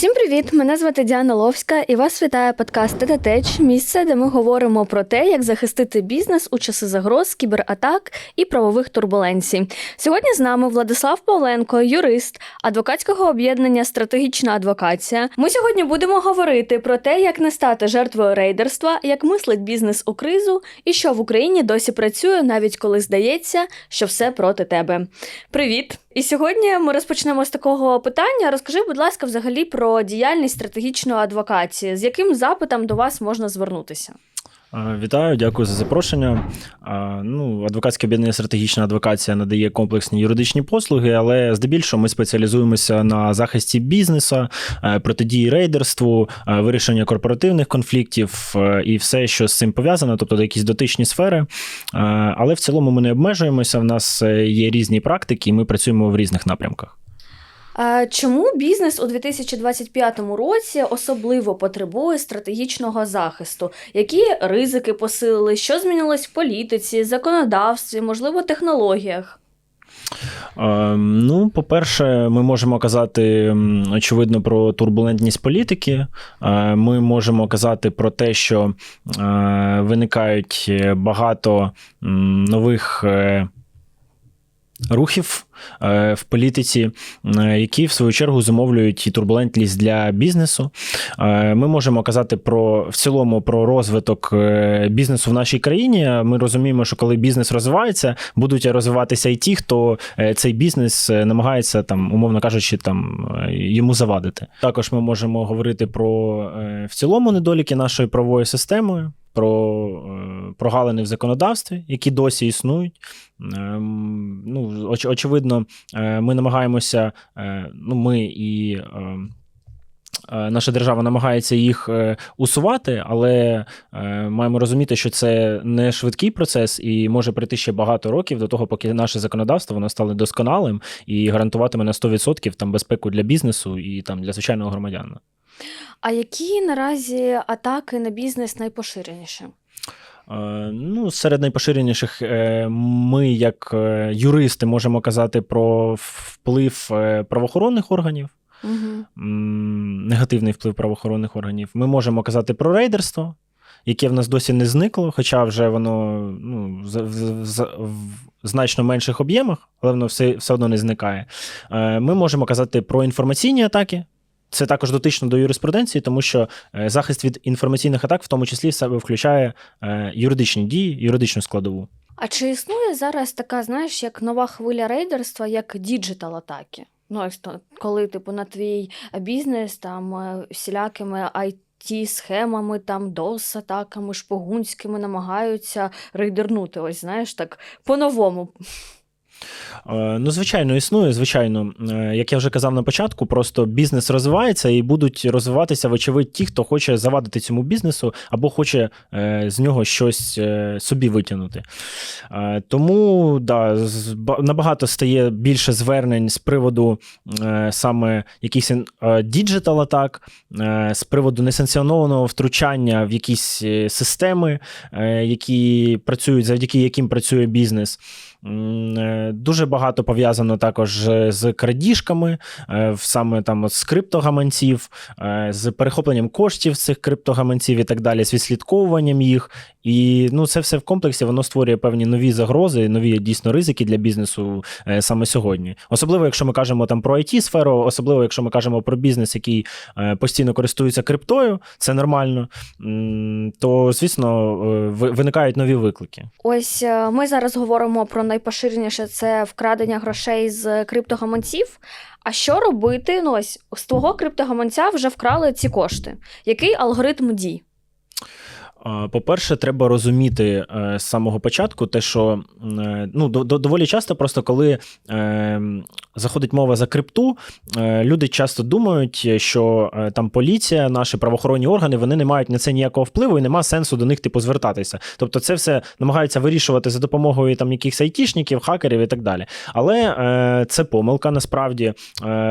Всім привіт! Мене звати Діана Ловська і вас вітає подкаст Тетатеч, місце, де ми говоримо про те, як захистити бізнес у часи загроз, кібератак і правових турбуленцій. Сьогодні з нами Владислав Павленко, юрист адвокатського об'єднання Стратегічна адвокація. Ми сьогодні будемо говорити про те, як не стати жертвою рейдерства, як мислить бізнес у кризу і що в Україні досі працює, навіть коли здається, що все проти тебе. Привіт! І сьогодні ми розпочнемо з такого питання. Розкажи, будь ласка, взагалі про діяльність стратегічної адвокації. З яким запитом до вас можна звернутися? Е, Вітаю, дякую за запрошення. Е, Ну, адвокатське об'єднання стратегічна адвокація надає комплексні юридичні послуги, але здебільшого ми спеціалізуємося на захисті бізнесу, е, протидії рейдерству, вирішення корпоративних конфліктів і все, що з цим пов'язано, тобто якісь дотичні сфери. Але в цілому ми не обмежуємося. В нас є різні практики, і ми працюємо в різних напрямках. А чому бізнес у 2025 році особливо потребує стратегічного захисту? Які ризики посилили? Що змінилось в політиці, законодавстві, можливо, технологіях? Е, Ну, по-перше, ми можемо казати очевидно про турбулентність політики. Е, Ми можемо казати про те, що е, виникають багато нових. Рухів е, в політиці, е, які в свою чергу зумовлюють і турбулентність для бізнесу. Е, Ми можемо казати про в цілому про розвиток бізнесу в нашій країні. Ми розуміємо, що коли бізнес розвивається, будуть розвиватися і ті, хто цей бізнес намагається там, умовно кажучи, там йому завадити. Також ми можемо говорити про в цілому недоліки нашої правової системи. Про прогалини в законодавстві, які досі існують. Ну, оч- очевидно, е, ми намагаємося, е, ну, ми і е, наша держава намагається їх усувати, але маємо розуміти, що це не швидкий процес і може прийти ще багато років до того, поки наше законодавство воно стане досконалим і гарантуватиме на 100% там безпеку для бізнесу і там для звичайного громадянина. А які наразі атаки на бізнес найпоширеніші? Е, Ну, серед найпоширеніших е, ми, як е, юристи, можемо казати про вплив правоохоронних органів, Угу. негативний вплив правоохоронних органів. Ми можемо казати про рейдерство, яке в нас досі не зникло, хоча вже воно ну, в, в, в, в значно менших об'ємах, але воно все, все одно не зникає. Ми можемо казати про інформаційні атаки. Це також дотично до юриспруденції, тому що е, захист від інформаційних атак, в тому числі, себе включає е, юридичні дії, юридичну складову. А чи існує зараз така, знаєш, як нова хвиля рейдерства, як діджитал атаки? Ну, коли, типу, на твій бізнес там е, всілякими it схемами там дос атаками шпигунськими намагаються рейдернути, ось знаєш, так по-новому. Е, Ну, звичайно, існує. Звичайно, Е, як я вже казав на початку, просто бізнес розвивається і будуть розвиватися, вочевидь, ті, хто хоче завадити цьому бізнесу або хоче е, з нього щось собі витягнути. Тому да, набагато стає більше звернень з приводу саме якихось діджитал атак, з приводу несанкціонованого втручання в якісь системи, які працюють, завдяки яким працює бізнес. Е, Дуже багато пов'язано також е, з крадіжками, е, саме там з криптогаманців, з перехопленням коштів цих криптогаманців і так далі, з відслідковуванням їх. І ну, це все в комплексі воно створює певні нові загрози, нові дійсно ризики для бізнесу саме сьогодні. Особливо, якщо ми кажемо там про it сферу особливо, якщо ми кажемо про бізнес, який постійно користується криптою, це нормально. То звісно ви- виникають нові виклики. Ось ми зараз говоримо про найпоширеніше це вкрадення грошей з криптогаманців. А що робити? Ну ось з твого криптогаманця вже вкрали ці кошти. Який алгоритм дій? По-перше, треба розуміти е, з самого початку те, що е, ну, до, до- доволі часто, просто коли е, заходить мова за крипту, люди часто думають, що там поліція, наші правоохоронні органи, вони не мають на це ніякого впливу і нема сенсу до них типу звертатися. Тобто, це все намагаються вирішувати за допомогою там якихось айтішників, хакерів і так далі. Але це помилка. Насправді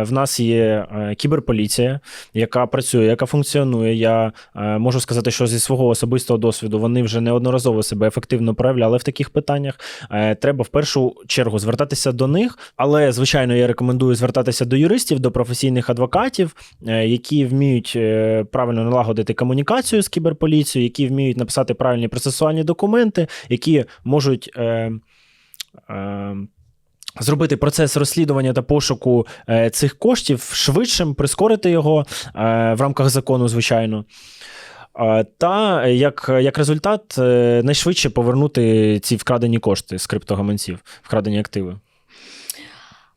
в нас є кіберполіція, яка працює, яка функціонує. Я можу сказати, що зі свого особистого особистого досвіду вони вже неодноразово себе ефективно проявляли в таких питаннях. Е, Треба в першу чергу звертатися до них, але звичайно я рекомендую звертатися до юристів, до професійних адвокатів, е, які вміють е, правильно налагодити комунікацію з кіберполіцією, які вміють написати правильні процесуальні документи, які можуть. Е, е, Зробити процес розслідування та пошуку цих коштів швидшим, прискорити його в рамках закону, звичайно. Та як, як результат, е, найшвидше повернути ці вкрадені кошти з криптогаманців, вкрадені активи.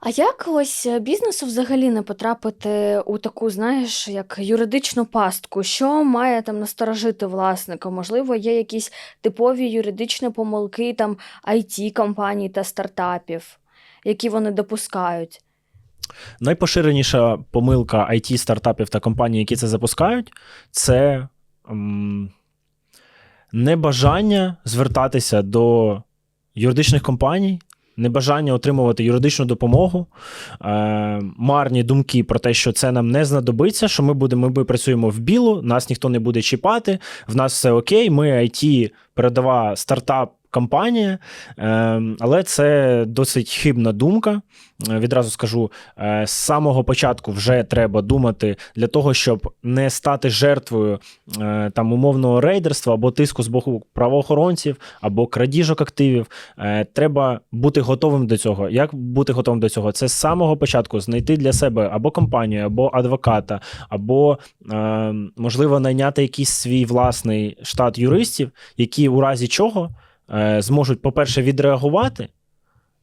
А як ось бізнесу взагалі не потрапити у таку, знаєш, як юридичну пастку? Що має там насторожити власника? Можливо, є якісь типові юридичні помилки там it компаній та стартапів, які вони допускають? Найпоширеніша помилка it стартапів та компаній, які це запускають, це небажання звертатися до юридичних компаній, небажання отримувати юридичну допомогу, е, марні думки про те, що це нам не знадобиться, що ми будемо, ми працюємо в білу, нас ніхто не буде чіпати, в нас все окей, ми IT передова стартап. Компанія, е, але це досить хибна думка. Е, Відразу скажу, е, з самого початку вже треба думати для того, щоб не стати жертвою е, там умовного рейдерства або тиску з боку правоохоронців, або крадіжок активів. Треба бути готовим до цього. Як бути готовим до цього? Це з самого початку знайти для себе або компанію, або адвоката, або можливо найняти якийсь свій власний штат юристів, які у разі чого зможуть, по-перше, відреагувати.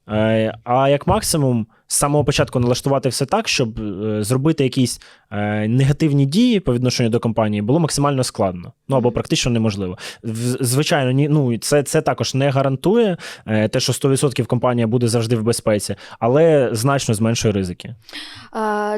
Е, А як максимум, з самого початку налаштувати все так, щоб е, зробити якісь е, негативні дії по відношенню до компанії було максимально складно, ну або практично неможливо. Звичайно, ні, ну це, це також не гарантує е, те, що 100% компанія буде завжди в безпеці, але значно зменшує ризики.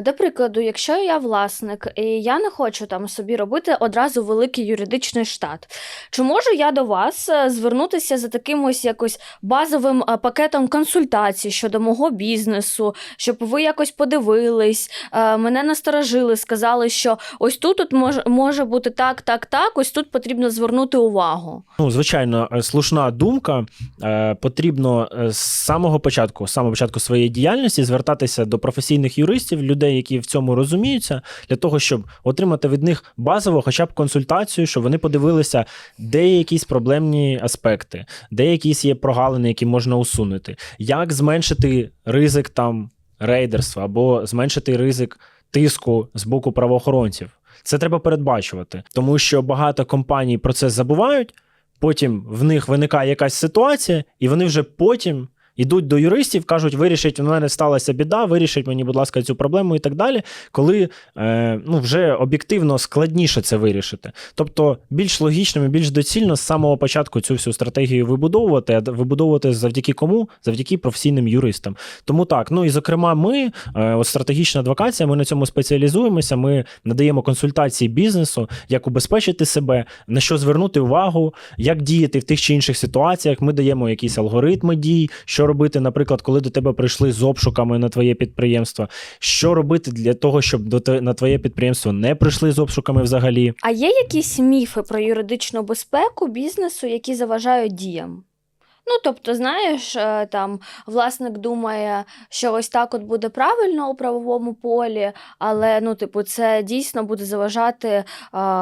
До прикладу, якщо я власник і я не хочу там собі робити одразу великий юридичний штат, чи можу я до вас звернутися за таким ось якось базовим пакетом консультацій щодо мого бізнесу, щоб ви якось подивились, е, мене насторожили, сказали, що ось тут от може, може бути так, так, так, ось тут потрібно звернути увагу. Ну, звичайно, е, слушна думка. Е, Потрібно з самого початку, з самого початку своєї діяльності звертатися до професійних юристів, людей, які в цьому розуміються, для того, щоб отримати від них базово, хоча б консультацію, щоб вони подивилися, де є якісь проблемні аспекти, де якісь є прогалини, які можна усунути, як зменшити ризик там рейдерства або зменшити ризик тиску з боку правоохоронців. Це треба передбачувати, тому що багато компаній про це забувають. Потім в них виникає якась ситуація, і вони вже потім йдуть до юристів, кажуть, вирішіть, у мене сталася біда, вирішіть мені, будь ласка, цю проблему і так далі, коли е, ну, вже об'єктивно складніше це вирішити. Тобто більш логічним і більш доцільно з самого початку цю всю стратегію вибудовувати, а вибудовувати завдяки кому? Завдяки професійним юристам. Тому так, ну і зокрема, ми, е, от стратегічна адвокація, ми на цьому спеціалізуємося. Ми надаємо консультації бізнесу, як убезпечити себе, на що звернути увагу, як діяти в тих чи інших ситуаціях. Ми даємо якісь алгоритми дій, що робити, наприклад, коли до тебе прийшли з обшуками на твоє підприємство, що робити для того, щоб до те- на твоє підприємство не прийшли з обшуками взагалі. А є якісь міфи про юридичну безпеку бізнесу, які заважають діям? Ну, тобто, знаєш, е, там власник думає, що ось так от буде правильно у правовому полі, але ну, типу, це дійсно буде заважати е,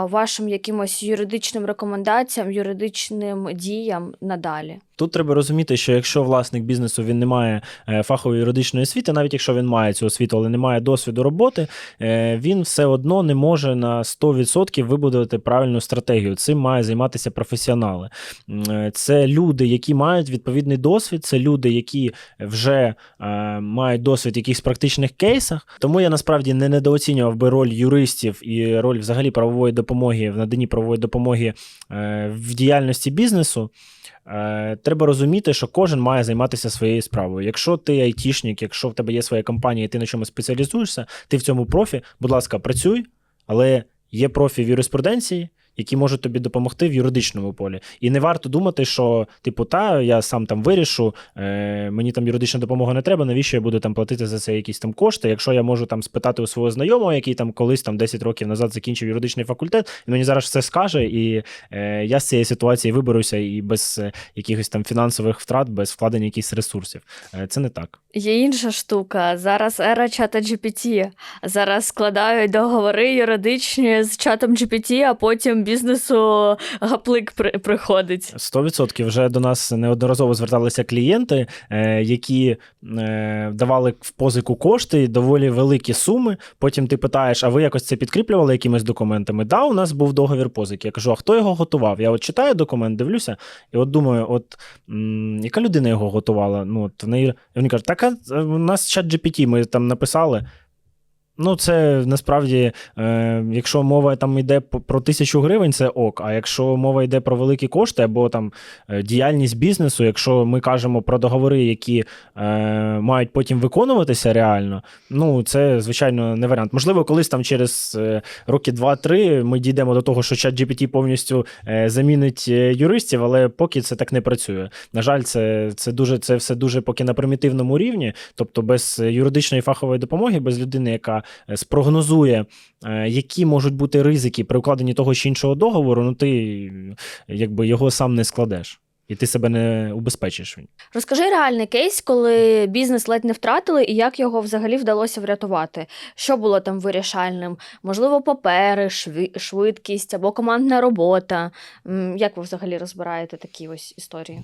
вашим якимось юридичним рекомендаціям, юридичним діям надалі. Тут треба розуміти, що якщо власник бізнесу він не має е, фахової юридичної освіти, навіть якщо він має цю освіту, але не має досвіду роботи, він все одно не може на 100% вибудувати правильну стратегію. Цим має займатися професіонали. Це люди, які мають відповідний досвід, це люди, які вже е, мають досвід якихось практичних кейсах. Тому я насправді не недооцінював би роль юристів і роль взагалі правової допомоги в наданні правової допомоги е, в діяльності бізнесу. Е, Треба розуміти, що кожен має займатися своєю справою. Якщо ти айтішник, якщо в тебе є своя компанія, і ти на чомусь спеціалізуєшся, ти в цьому профі, будь ласка, працюй, але є профі в юриспруденції, які можуть тобі допомогти в юридичному полі. І не варто думати, що типу, та я сам там вирішу, е, мені там юридична допомога не треба. Навіщо я буду там платити за це якісь там кошти? Якщо я можу там спитати у свого знайомого, який там колись там 10 років назад закінчив юридичний факультет, він мені зараз все скаже, і е, я з цієї ситуації виберуся і без е, якихось там фінансових втрат, без вкладення якихось ресурсів. Е, це не так. Є інша штука. Зараз ера чата GPT. Зараз складають договори юридичні з чатом GPT, а потім бізнесу гаплик при- приходить. 100% вже до нас неодноразово зверталися клієнти, е, які е, давали в позику кошти, доволі великі суми. Потім ти питаєш, а ви якось це підкріплювали якимись документами? Да, у нас був договір позики. Я кажу, а хто його готував? Я от читаю документ, дивлюся, і от думаю, от м, яка людина його готувала? Ну, от в неї вони кажуть, так а у нас чат GPT, ми там написали. Ну, це насправді, е, якщо мова там йде про тисячу гривень, це ок. А якщо мова йде про великі кошти або там е, діяльність бізнесу, якщо ми кажемо про договори, які е, мають потім виконуватися реально, ну це звичайно не варіант. Можливо, колись там через е, роки 2-3 ми дійдемо до того, що чат GPT повністю е, замінить юристів, але поки це так не працює. На жаль, це, це дуже це все дуже поки на примітивному рівні, тобто без юридичної фахової допомоги, без людини, яка спрогнозує, е, які можуть бути ризики при укладенні того чи іншого договору, ну ти е, якби його сам не складеш. І ти себе не убезпечиш. Розкажи реальний кейс, коли бізнес ледь не втратили, і як його взагалі вдалося врятувати. Що було там вирішальним? Можливо, папери, швидкість або командна робота. Як ви взагалі розбираєте такі ось історії?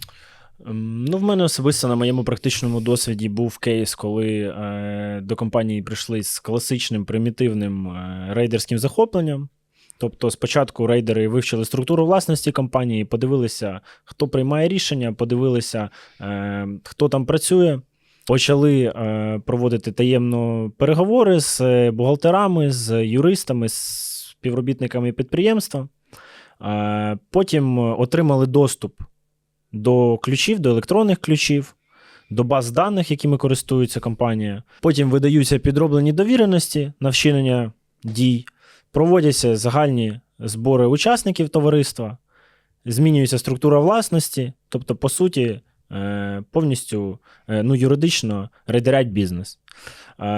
Ем, Ну, в мене особисто на моєму практичному досвіді був кейс, коли е, до компанії прийшли з класичним примітивним е, рейдерським захопленням. Тобто, спочатку рейдери вивчили структуру власності компанії, подивилися, хто приймає рішення, подивилися, е, хто там працює. Почали е, проводити таємно переговори з е, бухгалтерами, з юристами, з співробітниками підприємства. Е, потім отримали доступ до ключів, до електронних ключів, до баз даних, якими користується компанія. Потім видаються підроблені довіреності на вчинення дій, проводяться загальні збори учасників товариства, змінюється структура власності, тобто, по суті, е, повністю е, ну, юридично рейдерять бізнес.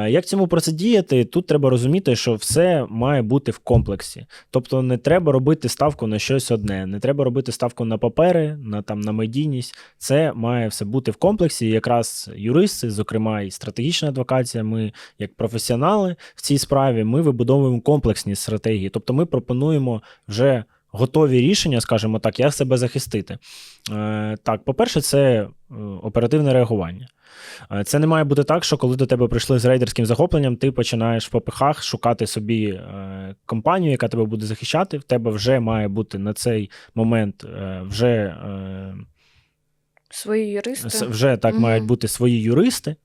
Як цьому протидіяти? Тут треба розуміти, що все має бути в комплексі. Тобто не треба робити ставку на щось одне, не треба робити ставку на папери, на там на медійність. Це має все бути в комплексі. Якраз юристи, зокрема, і стратегічна адвокація, ми як професіонали в цій справі, ми вибудовуємо комплексні стратегії. Тобто, ми пропонуємо вже. Готові рішення, скажімо так, як себе захистити. Е, так, по-перше, це оперативне реагування. Е, Це не має бути так, що коли до тебе прийшли з рейдерським захопленням, ти починаєш в попихах шукати собі е, компанію, яка тебе буде захищати. В тебе вже має бути на цей момент е, вже, е, Свої юристи? вже так Мгм. мають бути свої юристи,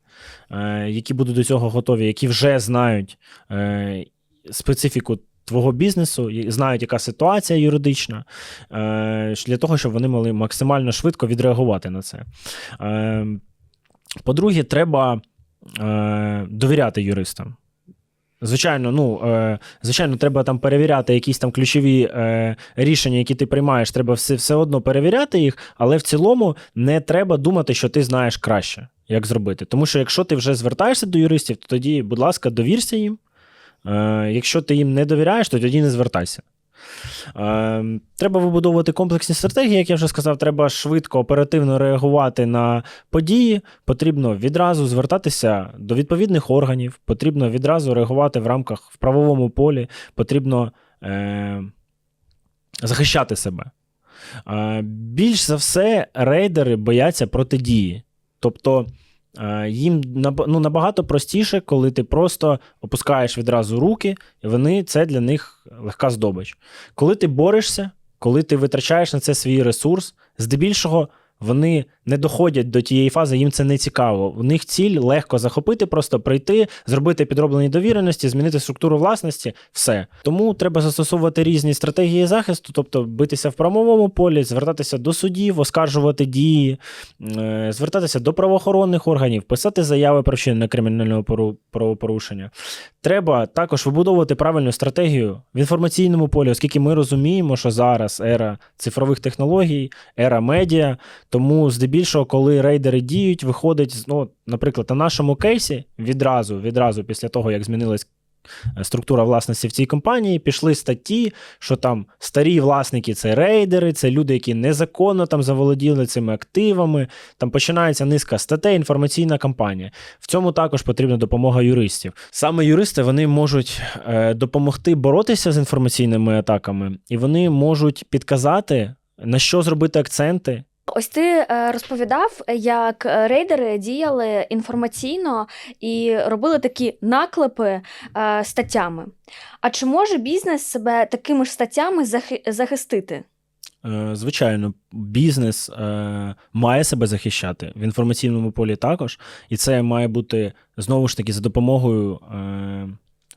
е, які будуть до цього готові, які вже знають е, специфіку. Твого бізнесу знають, яка ситуація юридична, е, для того, щоб вони могли максимально швидко відреагувати на це. Е, по-друге, треба е, довіряти юристам. Звичайно, ну, звичайно, треба там перевіряти якісь там ключові рішення, які ти приймаєш. Треба все, все одно перевіряти їх, але в цілому не треба думати, що ти знаєш краще, як зробити. Тому що якщо ти вже звертаєшся до юристів, то тоді, будь ласка, довірся їм. Е, якщо ти їм не довіряєш, то тоді не звертайся. Е, треба вибудовувати комплексні стратегії, як я вже сказав, треба швидко, оперативно реагувати на події. Потрібно відразу звертатися до відповідних органів, потрібно відразу реагувати в рамках в правовому полі, потрібно е, захищати себе. Е, більш за все, рейдери бояться протидії. Тобто їм ну, набагато простіше, коли ти просто опускаєш відразу руки, і вони це для них легка здобич. Коли ти борешся, коли ти витрачаєш на це свій ресурс, здебільшого вони не доходять до тієї фази, їм це не цікаво. У них ціль легко захопити, просто прийти, зробити підроблені довіреності, змінити структуру власності, все. Тому треба застосовувати різні стратегії захисту, тобто битися в правовому полі, звертатися до судів, оскаржувати дії, е, звертатися до правоохоронних органів, писати заяви про вчинення кримінального пору- правопорушення. Треба також вибудовувати правильну стратегію в інформаційному полі, оскільки ми розуміємо, що зараз ера цифрових технологій, ера медіа. Тому, здебільшого, коли рейдери діють, виходить, ну, наприклад, на нашому кейсі відразу, відразу після того, як змінилась е, структура власності в цій компанії, пішли статті, що там старі власники це рейдери, це люди, які незаконно там заволоділи цими активами. Там починається низка статей, інформаційна кампанія. В цьому також потрібна допомога юристів. Саме юристи вони можуть е, допомогти боротися з інформаційними атаками, і вони можуть підказати, на що зробити акценти. Ось ти е, розповідав, як е, рейдери діяли інформаційно і робили такі наклепи е, статтями. А чи може бізнес себе такими ж статтями захистити? Звичайно, бізнес має себе захищати в інформаційному полі також, і це має бути знову ж таки за допомогою,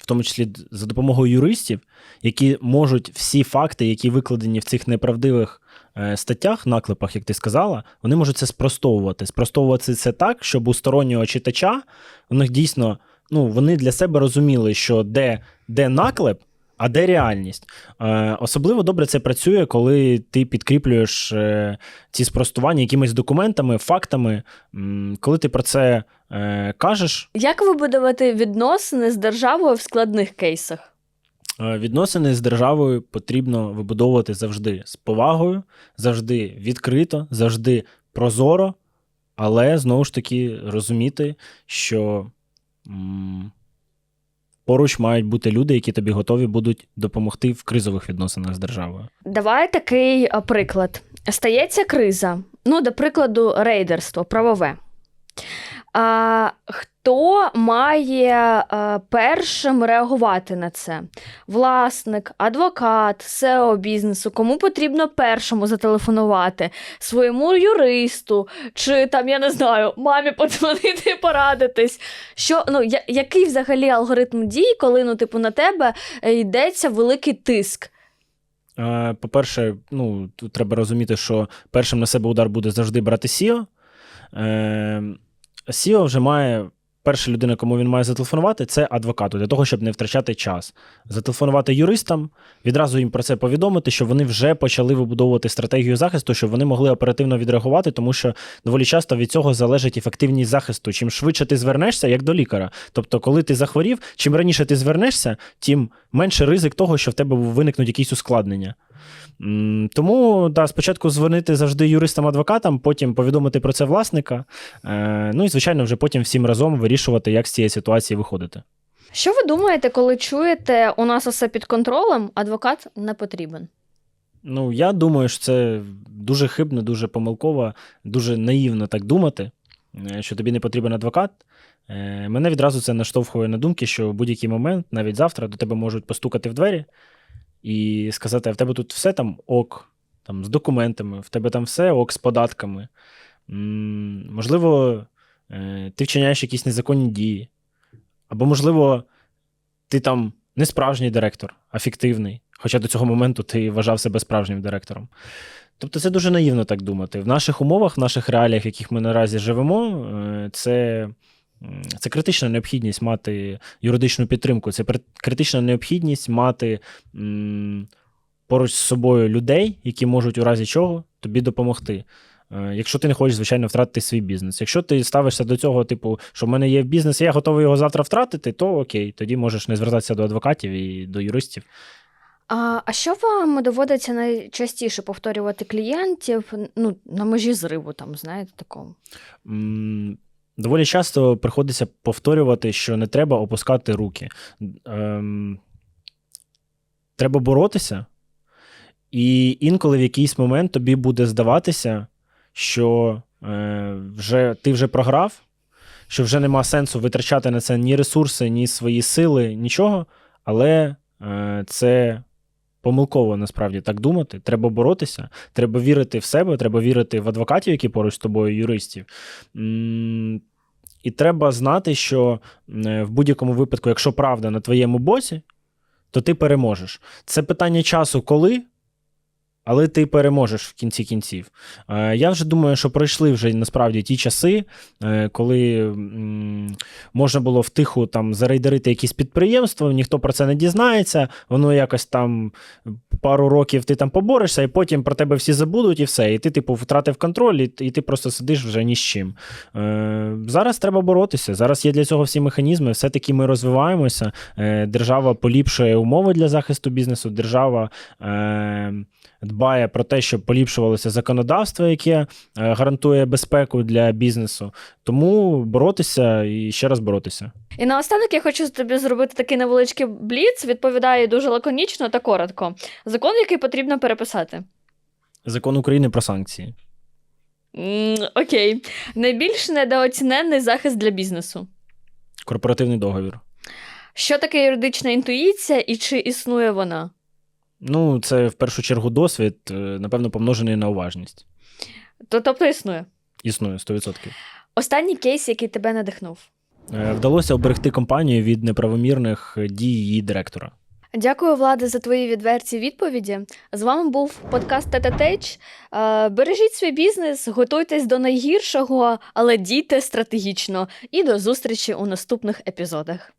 в тому числі за допомогою юристів, які можуть всі факти, які викладені в цих неправдивих е, статтях, наклепах, як ти сказала, вони можуть це спростовувати. Спростовувати це так, щоб у стороннього читача у них дійсно ну, вони для себе розуміли, що де, де наклеп. А де реальність? Е, особливо добре це працює, коли ти підкріплюєш е, ці спростування якимись документами, фактами. М, коли ти про це е, кажеш, Як вибудувати відносини з державою в складних кейсах? е, відносини з державою потрібно вибудовувати завжди з повагою, завжди відкрито, завжди прозоро, але знову ж таки розуміти, що м, поруч мають бути люди, які тобі готові будуть допомогти в кризових відносинах з державою. Давай такий е, приклад. Стається криза, ну, до прикладу, рейдерство, правове. А, хто має а, першим реагувати на це? Власник, адвокат, SEO бізнесу, кому потрібно першому зателефонувати? Своєму юристу, чи там, я не знаю, мамі подзвонити, порадитись. Що, ну, я, який взагалі алгоритм дій, коли ну, типу, на тебе е, йдеться великий тиск? Е, По-перше, ну, тут треба розуміти, що першим на себе удар буде завжди брати Сіо. Сіо вже має. Перша людина, кому він має зателефонувати, це адвокату, для того, щоб не втрачати час. Зателефонувати юристам, відразу їм про це повідомити, що вони вже почали вибудовувати стратегію захисту, щоб вони могли оперативно відреагувати, тому що доволі часто від цього залежить ефективність захисту. Чим швидше ти звернешся, як до лікаря. Тобто, коли ти захворів, чим раніше ти звернешся, тим менше ризик того, що в тебе виникнуть якісь ускладнення. Тому да, спочатку дзвонити завжди юристам-адвокатам, потім повідомити про це власника. Е, ну і, звичайно, вже потім всім разом вирішувати, як з цієї ситуації виходити. Що ви думаєте, коли чуєте, у нас усе під контролем, адвокат не потрібен? Ну, я думаю, що це дуже хибно, дуже помилково, дуже наївно так думати, е, що тобі не потрібен адвокат. Е, Мене відразу це наштовхує на думки, що в будь-який момент, навіть завтра, до тебе можуть постукати в двері і сказати: а в тебе тут все там ок, там з документами, в тебе там все ок з податками. М, Можливо, е, ти вчиняєш якісь незаконні дії. Або, можливо, ти там не справжній директор, а фіктивний. Хоча до цього моменту ти вважав себе справжнім директором. Тобто це дуже наївно так думати. В наших умовах, в наших реаліях, в яких ми наразі живемо, е, це, це критична необхідність мати юридичну підтримку, це критична необхідність мати поруч з собою людей, які можуть у разі чого тобі допомогти. Е, Якщо ти не хочеш, звичайно, втратити свій бізнес. Якщо ти ставишся до цього, типу, що в мене є бізнес, і я готовий його завтра втратити, то окей, тоді можеш не звертатися до адвокатів і до юристів. А, а що вам доводиться найчастіше повторювати клієнтів ну, на межі зриву, там, знаєте, такому? Доволі часто приходиться повторювати, що не треба опускати руки. Ем, треба боротися, і інколи в якийсь момент тобі буде здаватися, що е, вже, ти вже програв, що вже нема сенсу витрачати на це ні ресурси, ні свої сили, нічого. Але е, це помилково насправді так думати. Треба боротися, треба вірити в себе, треба вірити в адвокатів, які поруч з тобою, юристів. І треба знати, що е, в будь-якому випадку, якщо правда на твоєму боці, то ти переможеш. Це питання часу, коли, Але ти переможеш в кінці кінців. Е, Я вже думаю, що пройшли вже насправді ті часи, е, коли можна було втиху там зарейдерити якісь підприємства, ніхто про це не дізнається, воно якось там пару років ти там поборешся, і потім про тебе всі забудуть, і все. І ти, типу, втратив контроль, і, і ти просто сидиш вже ні з чим. Е, зараз треба боротися. Зараз є для цього всі механізми. Все-таки ми розвиваємося. Е, держава поліпшує умови для захисту бізнесу. Держава е, дбає про те, щоб поліпшувалося законодавство, яке е, гарантує безпеку для бізнесу. Тому боротися і ще раз боротися. І наостанок я хочу тобі зробити такий невеличкий бліц. Відповідаю дуже лаконічно та коротко. Закон, який потрібно переписати. Закон України про санкції. М, окей. Найбільш недооціненний захист для бізнесу. Корпоративний договір. Що таке юридична інтуїція і чи існує вона? Ну, це в першу чергу досвід, е, напевно, помножений на уважність. То, тобто існує. Існує 100%. Останній кейс, який тебе надихнув. Е, Вдалося оберегти компанію від неправомірних дій її директора. Дякую, Влади, за твої відверті відповіді. З вами був подкаст Тетатеч. Бережіть свій бізнес, готуйтесь до найгіршого, але дійте стратегічно. І до зустрічі у наступних епізодах.